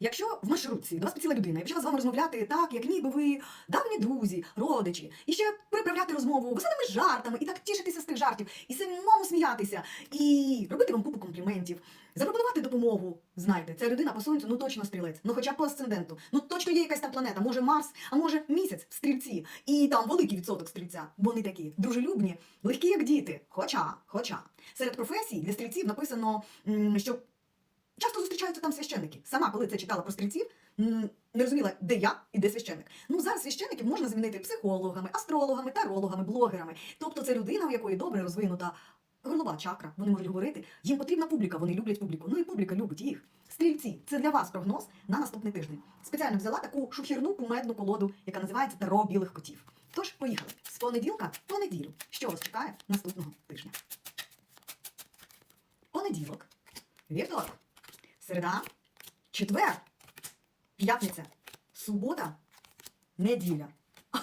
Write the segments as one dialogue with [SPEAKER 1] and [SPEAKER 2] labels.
[SPEAKER 1] Якщо в маршрутці до вас підсіла людина і почала з вами розмовляти так, як ніби ви давні друзі, родичі, і ще приправляти розмову веселими жартами, і так тішитися з тих жартів, і самому сміятися, і робити вам купу компліментів, запропонувати допомогу. Знаєте, ця людина по сонцю ну точно стрілець, ну хоча по асценденту, ну точно є якась там планета, може Марс, а може місяць стрільці, і там великий відсоток стрільця. Бо вони такі дружелюбні, легкі як діти. Хоча, хоча серед професій для стрільців написано, що часто зустрічаються там священники. Сама, коли це читала про стрільців, не розуміла, де я і де священник. Ну зараз священників можна замінити психологами, астрологами, тарологами, блогерами. Тобто це людина, у якої добре розвинута горлова чакра. Вони можуть говорити. Їм потрібна публіка, вони люблять публіку. Ну і публіка любить їх. Стрільці, це для вас прогноз на наступний тиждень. Спеціально взяла таку шухірну кумедну колоду, яка називається Таро білих котів. Тож поїхали з понеділка по неділю. Що вас чекає наступного тижня? Понеділок, вівторок, середа, четвер, п'ятниця, субота, неділя.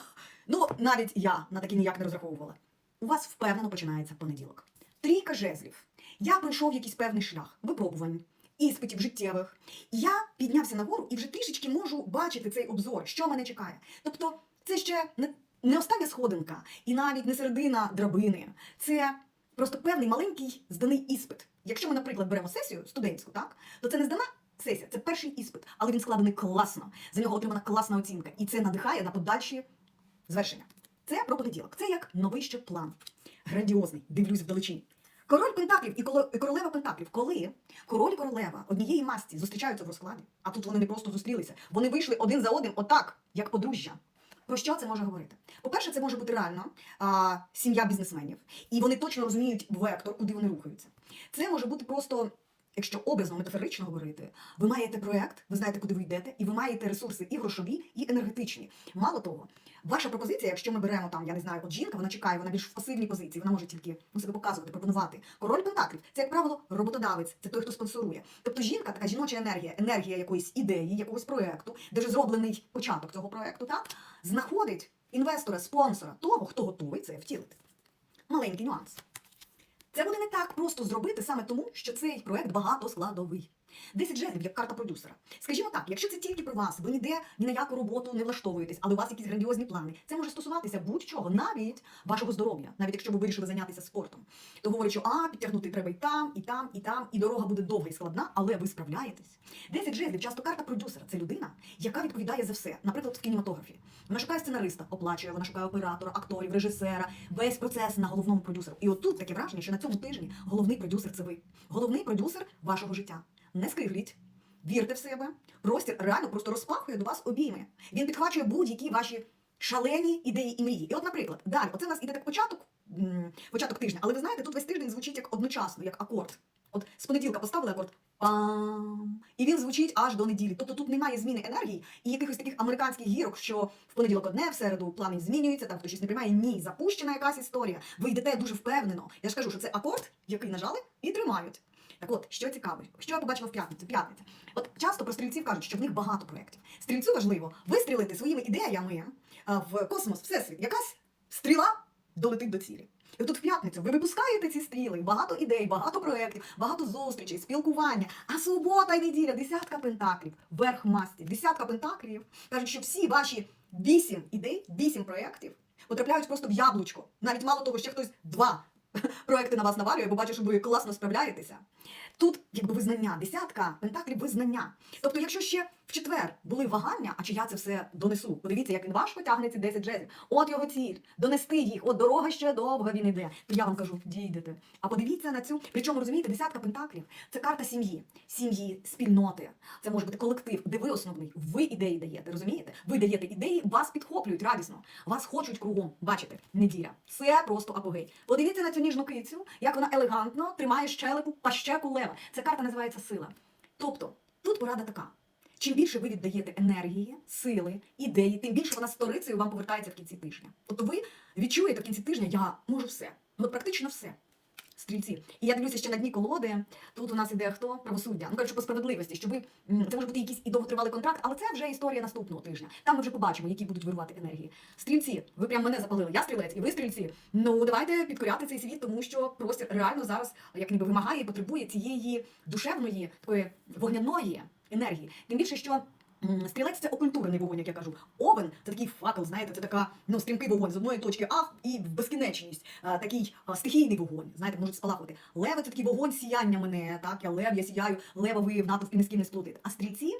[SPEAKER 1] Ну, навіть я на такі ніяк не розраховувала. У вас впевнено починається понеділок. Трійка жезлів. Я пройшов якийсь певний шлях випробувань, іспитів життєвих. Я піднявся нагору і вже трішечки можу бачити цей обзор, що мене чекає. Тобто, це ще не, не остання сходинка і навіть не середина драбини. Це просто певний маленький зданий іспит. Якщо ми, наприклад, беремо сесію студентську, так то це не здана сесія, це перший іспит, але він складений класно. За нього отримана класна оцінка, і це надихає на подальші звершення. Це про понеділок. Це як новий ще план. Грандіозний, дивлюсь вдалечінь. Король Пентаклів і королева Пентаклів. Коли король і королева однієї масті зустрічаються в розкладі, а тут вони не просто зустрілися, вони вийшли один за одним, отак, як подружжя. Про що це може говорити? По-перше, це може бути реально а, сім'я бізнесменів, і вони точно розуміють вектор, куди вони рухаються. Це може бути просто, якщо образно, метафорично говорити, ви маєте проект, ви знаєте, куди ви йдете, і ви маєте ресурси і грошові, і енергетичні. Мало того, ваша пропозиція, якщо ми беремо там, я не знаю, от жінка, вона чекає, вона більш в пасивній позиції, вона може тільки ну, себе показувати, пропонувати. Король Пентаклів це, як правило, роботодавець, це той, хто спонсорує. Тобто жінка, така жіноча енергія, енергія якоїсь ідеї, якогось проекту, де вже зроблений початок цього проекту, так знаходить інвестора, спонсора, того, хто готовий це втілити. Маленький нюанс. Це буде не так просто зробити саме тому, що цей проект багатоскладовий. 10 жезлів як карта продюсера. Скажімо так, якщо це тільки про вас, ви ніде ні на яку роботу не влаштовуєтесь, але у вас якісь грандіозні плани. Це може стосуватися будь-чого, навіть вашого здоров'я, навіть якщо ви вирішили зайнятися спортом. То говорять, що а підтягнути треба і там, і там, і там, і дорога буде довга і складна, але ви справляєтесь. 10 жезлів, часто карта продюсера. Це людина, яка відповідає за все. Наприклад, в кінематографі. Вона шукає сценариста, оплачує, вона шукає оператора, акторів, режисера, весь процес на головному продюсеру. І отут таке враження, що на цьому тижні головний продюсер це ви. Головний продюсер вашого життя. Не скигліть, вірте в себе. Простір реально просто розпахує до вас обійми. Він підхвачує будь-які ваші шалені ідеї і мрії. І от, наприклад, далі, оце у нас іде так початок, початок тижня, але ви знаєте, тут весь тиждень звучить як одночасно, як акорд. От з понеділка поставили акорд пам, і він звучить аж до неділі. Тобто тут немає зміни енергії і якихось таких американських гірок, що в понеділок одне, в середу плани змінюються, там хтось щось не приймає. Ні, запущена якась історія. Ви йдете дуже впевнено. Я ж кажу, що це акорд, який нажали і тримають. Так от, що цікаво, що я побачила в п'ятницю? П'ятниця. От часто про стрільців кажуть, що в них багато проєктів. Стрільцю важливо вистрілити своїми ідеями в космос, всесвіт. Якась стріла долетить до цілі. І тут в п'ятницю ви випускаєте ці стріли, багато ідей, багато проєктів, багато зустрічей, спілкування. А субота і неділя, десятка пентаклів, верх масті, десятка пентаклів. Кажуть, що всі ваші вісім ідей, вісім проєктів потрапляють просто в яблучко. Навіть мало того, ще хтось два проекти на вас навалює, бо бачу, що ви класно справляєтеся. Тут якби визнання, десятка пентаклів визнання. Тобто, якщо ще четвер були вагання, а чи я це все донесу? Подивіться, як він важко тягне ці 10 жезлів. От його ціль донести їх. От дорога ще довга він іде. То я вам кажу, дійдете. А подивіться на цю. Причому розумієте, десятка пентаклів це карта сім'ї, сім'ї, спільноти. Це може бути колектив, де ви основний. Ви ідеї даєте. Розумієте? Ви даєте ідеї, вас підхоплюють радісно. Вас хочуть кругом. Бачите, неділя. Це просто апогей. Подивіться на цю ніжну кицю, як вона елегантно тримає щелепу пащеку лева. Ця карта називається сила. Тобто, тут порада така. Чим більше ви віддаєте енергії, сили, ідеї, тим більше вона сторицею вам повертається в кінці тижня. Тобто ви відчуєте в кінці тижня, я можу все. Ну, практично все. Стрільці. І я дивлюся ще на дні колоди. Тут у нас іде хто? Правосуддя. Ну кажучи, по справедливості, що ви це може бути якийсь і довготривалий контракт, але це вже історія наступного тижня. Там ми вже побачимо, які будуть вирувати енергії. Стрільці, ви прям мене запалили. Я стрілець, і ви стрільці. Ну давайте підкоряти цей світ, тому що простір реально зараз як ніби вимагає і потребує цієї душевної, такої вогняної енергії. Тим більше, що стрілець це окультурений вогонь, як я кажу. Овен це такий факел, знаєте, це така ну стрімкий вогонь з одної точки А і в безкінечність. А, такий а, стихійний вогонь, знаєте, можуть спалахувати. Леви це такий вогонь сіяння мене. Так, я лев, я сіяю, левовий в натовпі ким не сплутати. А стрільці.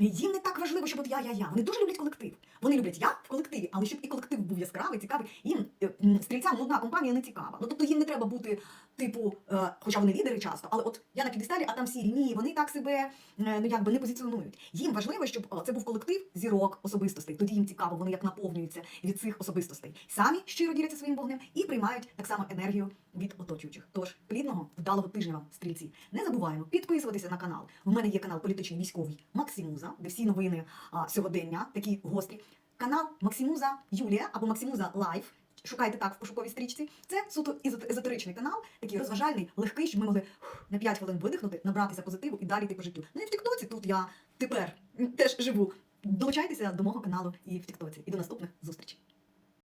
[SPEAKER 1] Їм не так важливо, щоб от я, я, я. Вони дуже люблять колектив. Вони люблять я в колективі, але щоб і колектив був яскравий, цікавий. Їм е, стрільцям одна компанія не цікава. Ну тобто їм не треба бути, типу, е, хоча вони лідери часто, але от я на підесталі, а там сірі. Ні, вони так себе е, ну якби не позиціонують. Їм важливо, щоб це був колектив зірок особистостей. Тоді їм цікаво, вони як наповнюються від цих особистостей. Самі щиро діляться своїм вогнем і приймають так само енергію від оточуючих. Тож плідного вдалого тижня вам, стрільці. Не забуваємо підписуватися на канал. У мене є канал політичний військовий Максимуза, де всі новини а, сьогодення такі гострі. Канал Максимуза Юлія або Максимуза Лайф. Шукайте так в пошуковій стрічці. Це суто езотеричний канал, такий розважальний, легкий, щоб ми могли на 5 хвилин видихнути, набратися позитиву і далі йти по життю. Ну і в Тіктоці тут я тепер теж живу. Долучайтеся до мого каналу і в Тіктоці. І до наступних зустрічей.